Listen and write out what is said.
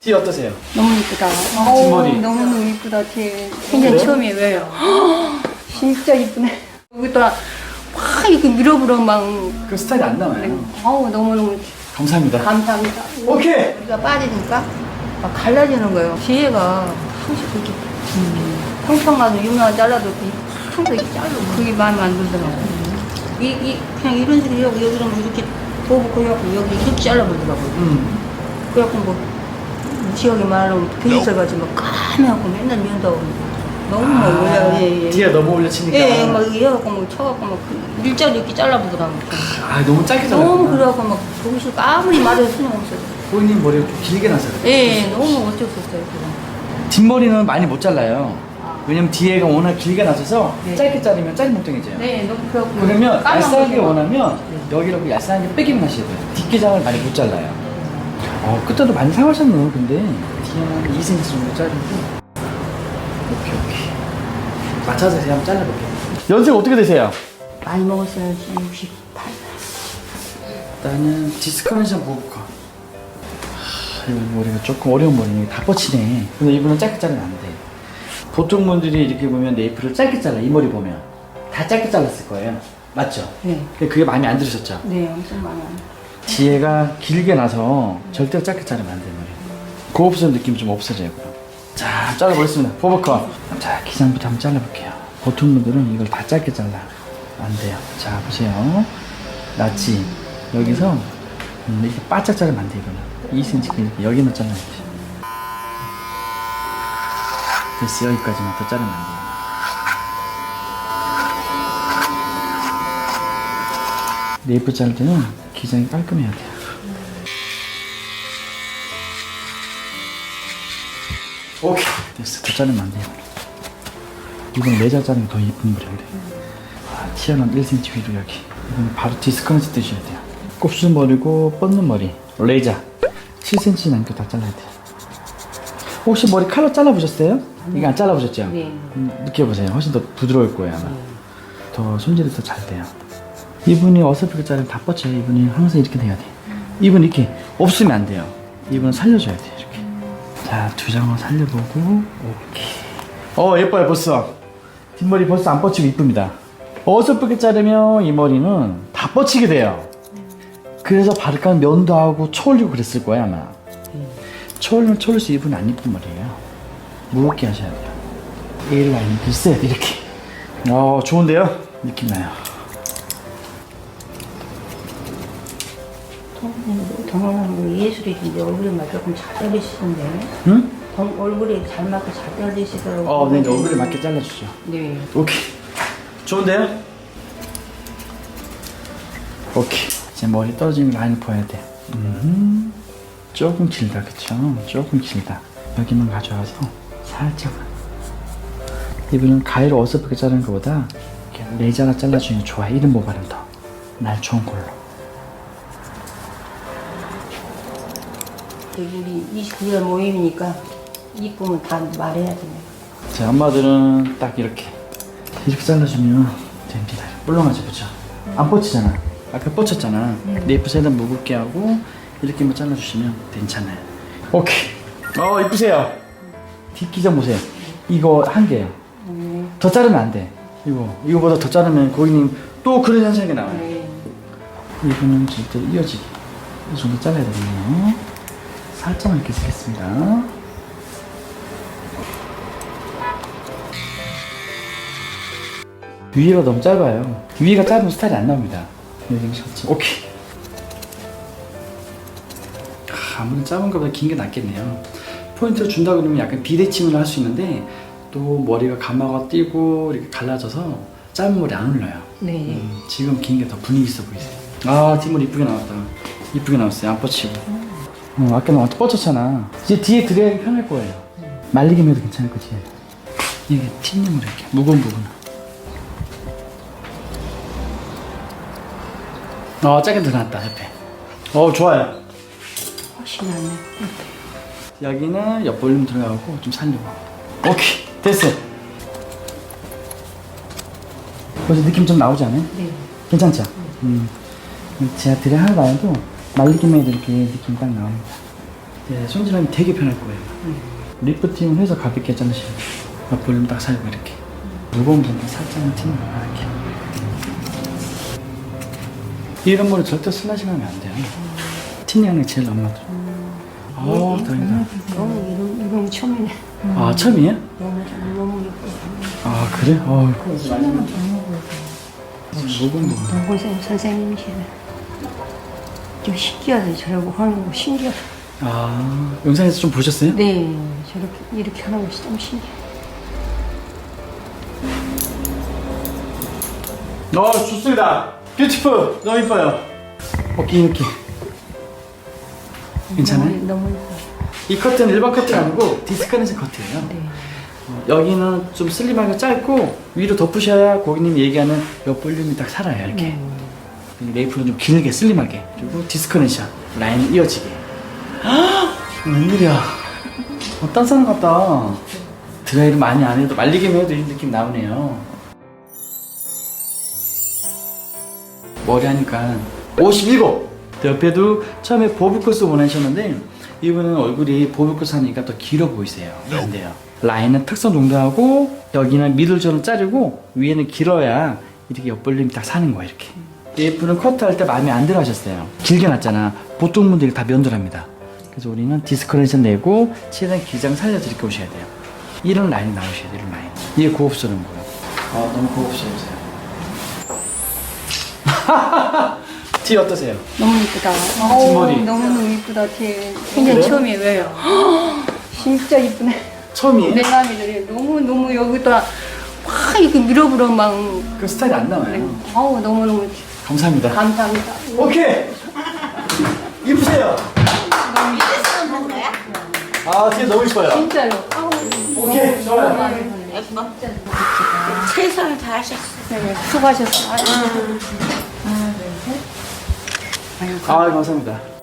뒤 어떠세요? 너무 이쁘다. 뒷머리. 어우, 너무너무 이쁘다. 뒤에 생전 그래요? 처음이에요. 왜요? 진짜 이쁘네. 여기다 확 이렇게 밀어버려 막. 그 스타일이 안 나와요. 어우, 너무너무 감사합니다. 감사합니다. 오케이. 우리가 빠지니까 막 갈라지는 거예요. 뒤에가 항상 그렇게 평평 가서 유명한 잘라도 항상 이렇게 자르고 그게 마음에 안 들더라고요. 이, 이, 그냥 이런 식으로 하고 여기는 뭐 이렇게 보고 그래갖고 여기 이렇게 잘라버리더라고요. 음. 그래갖고 뭐 지역에 말하면 교육설 가지 막 까매갖고 맨날 미운다고 너무 막 올려 예, 예. 뒤에 너무 올려 치니까. 예, 예, 막 이렇게 해갖고 막 쳐갖고 막 일자로 이렇게 잘라보더라고. 아 너무 짧게 너무 잘랐구나. 그래갖고 막 싫고 아무리 말해도 소용없어요. 고객님 머리가 좀 길게 나서 그래요. 예, 예, 너무 어쩔 수 없어요. 그거. 뒷머리는 많이 못 잘라요. 왜냐면 뒤에가 워낙 길게 나서서 네. 짧게 자르면 짤뭉뚱해져요. 네, 너무 그래갖고 그러면 까만 얄쌍하게 거지 막. 원하면 여기로 얄쌍하게 빼기만 하셔야 돼요. 뒷게장을 많이 못 잘라요. 어, 끝에도 많이 상하셨네요, 근데. 뒤에는 2cm 정도 자르고. 오케이, 오케이. 맞춰서 제가 한번 잘라볼게요. 연세가 어떻게 되세요? 많이 먹었어요. 68. 나는 디스커네이션 모브커. 하, 이거 머리가 조금 어려운 머리네. 다 뻗치네. 근데 이분은 짧게 자르면 안 돼. 보통 분들이 이렇게 보면 네이프를 짧게 잘라. 이 머리 보면. 다 짧게 잘랐을 거예요. 맞죠? 네, 근데 그게 마음에 안 들으셨죠? 네, 엄청 많아요. 뒤에가 길게 나서 절대로 짧게 자르면 안 돼요. 고급스러운 느낌이 좀 없어져요, 그럼. 자, 잘라보겠습니다. 포버컷. 자, 기장부터 한번 잘라볼게요. 보통 분들은 이걸 다 짧게 잘라. 안 돼요. 자, 보세요. 낫지? 여기서 음, 이렇게 바짝 자르면 안 돼, 이거는. 2cm 이렇게 여기만 잘라야 돼. 됐어, 여기까지만 더 자르면 안 돼요. 네이프 자를 때는 기장이 깔끔해야 돼요. 오케이. 됐어. 더 자르면 안 돼요. 이건 내자 자르는 게더 이쁜 머리인데. 아, 튀어나온 1cm 위로 여기. 이건 바로 디스커너스 뜨셔야 돼요. 곱슬머리고 뻗는 머리. 레이저. 7cm 남겨 다 잘라야 돼요. 혹시 머리 칼로 잘라보셨어요? 이거 안 잘라보셨죠? 네. 음, 느껴보세요. 훨씬 더 부드러울 거예요, 아마. 더 손질이 더 잘 돼요. 이분이 어설프게 자르면 다 뻗쳐요. 이분이 항상 이렇게 돼야 돼. 이분 이렇게 없으면 안 돼요. 이분은 살려줘야 돼요. 이렇게. 자, 두 장을 살려보고, 오케이. 어, 예뻐요, 벌써. 뒷머리 벌써 안 뻗치고 이쁩니다. 어설프게 자르면 이 머리는 다 뻗치게 돼요. 그래서 바르깡 면도 하고 초올리고 그랬을 거예요, 아마. 초올리면 초올릴수 이분은 안 이쁜 머리예요. 무겁게 하셔야 돼요. A 라인 글쎄 이렇게. 어, 좋은데요? 느낌 나요. 경험하는 거 예술이신데 얼굴에 맞 조금 잘 잘리시던데. 응? 경- 얼굴에 잘 맞게 잘 잘리시더라고요. 어, 네, 이제 얼굴에 맞게 잘라주죠. 네. 오케이. 좋은데요? 오케이. 이제 머리 떨어지는 라인을 보여야 돼. 음, 조금 길다, 그쵸? 조금 길다. 여기만 가져와서 살짝. 이분은 가위로 어설프게 자르는 것보다 이렇게 레이저가 잘라주는 게 좋아. 이름 모발은 더. 날 좋은 걸로. 우리 29일 모임이니까 이쁨은 다 말해야 되네. 제 엄마들은 딱 이렇게 이렇게 잘라주면 됩니다. 물렁하죠, 그쵸? 안 뻗치잖아. 아까 뻗쳤잖아. 네이프 세단 무겁게 하고 이렇게만 잘라주시면 괜찮아요. 오케이. 어 이쁘세요. 뒷기장 보세요. 이거 한 개예요. 더 자르면 안 돼. 이거 이거보다 더 자르면 고객님 또 그런 현상이 나와요. 네. 이거는 절대 이어지게 이 정도 잘라야 되겠네요. 살짝만 이렇게 쓰겠습니다. 위가 너무 짧아요. 위가 짧은 스타일이 안 나옵니다. 여기 셔츠. 오케이. 아, 아무래도 짧은 것보다 긴 게 낫겠네요. 포인트를 준다 그러면 약간 비대칭을 할 수 있는데 또 머리가 가마가 뛰고 이렇게 갈라져서 짧은 머리 안 올려요. 네. 음, 지금 긴 게 더 분위기 있어 보이세요. 아, 뒷머리 이쁘게 나왔다. 이쁘게 나왔어요. 안 뻗치고. 어, 아까는 완전 뻗쳤잖아. 이제 뒤에 드려야 편할 거예요. 말리기만 해도 괜찮을 거지. 이게 틴님으로 이렇게 무거운 부분. 어, 짧게 들어갔다, 옆에. 어, 좋아요. 훨씬 낫네. 여기는 옆 볼륨 들어가고 좀 살리고. 오케이, 됐어요. 벌써 느낌 좀 나오지 않아요? 네. 괜찮죠? 음. 제가 드레 하나도 안 해도 말리기만 해도 이렇게 느낌 딱 나옵니다. 네, 손질하면 되게 편할 거예요. 리프팅을 해서 가볍게 자르시면 돼요. 볼륨 딱 살고 이렇게. 무거운 부분 살짝만 튀는 거야, 이렇게. 이런 거는 절대 슬라싱하면 안 돼요. 틴양이 제일 너무하죠. 어, 다행이다. 너무 이런, 이런 처음이네. 아, 처음이에요? 너무, 너무 예뻐. 아, 그래? 어, 무거운 거. 동고생 선생님이시네. 좀 신기하네. 저러고 하는 거 신기하다. 아, 영상에서 좀 보셨어요? 네, 저렇게 이렇게 하는 것이 좀 신기해. 어, 좋습니다. 뷰티풀. 너무 이뻐요. 어깨 이렇게. 괜찮아요? 너무, 너무. 이 커트는 일반 커트 아니고 디스커넥션 커트예요. 네. 어, 여기는 좀 슬림하게 짧고 위로 덮으셔야 고객님이 얘기하는 옆 볼륨이 딱 살아요 이렇게. 이 레이프는 좀 길게 슬림하게 그리고 디스커넥션 라인 이어지게. 헉! 웬일이야? 어, 딴 사람 같다. 드라이를 많이 안 해도 말리기만 해도 이 느낌 나오네요. 머리 하니까 57! 옆에도 처음에 보브코스 원하셨는데 이분은 얼굴이 보브코스 하니까 더 길어 보이세요. 안 돼요. 라인은 특선 정도하고 여기는 미들존을 자르고 위에는 길어야 이렇게 옆볼륨이 딱 사는 거야 이렇게. 예쁘는 커트할 때 마음에 안 들어 하셨어요. 길게 났잖아. 보통 분들이 다 면도합니다. 그래서 우리는 디스커레이션 내고 최대한 기장 살려서 이렇게 오셔야 돼요. 이런 라인 나오셔야 돼요. 이런 라인. 이게 고급스러운 거예요. 아 너무 고급스러우세요. 뒤 어떠세요? 너무 이쁘다. 뒷머리. 너무너무 이쁘다. 제 생전 그래요? 처음이에요. 왜요? 진짜 이쁘네. 처음이에요? 내 마음이 너무너무 여기다 막 이렇게 밀어버려 막. 그 스타일이 안 나와요. 아우, 너무너무 감사합니다. 감사합니다. 오케이. 이쁘세요. 아, 뒤에 너무 이뻐요. 진짜요. 아우, 오케이, 좋아요. 최선을 다하셨어. 네, 수고하셨어요. 아유. 아, 감사합니다.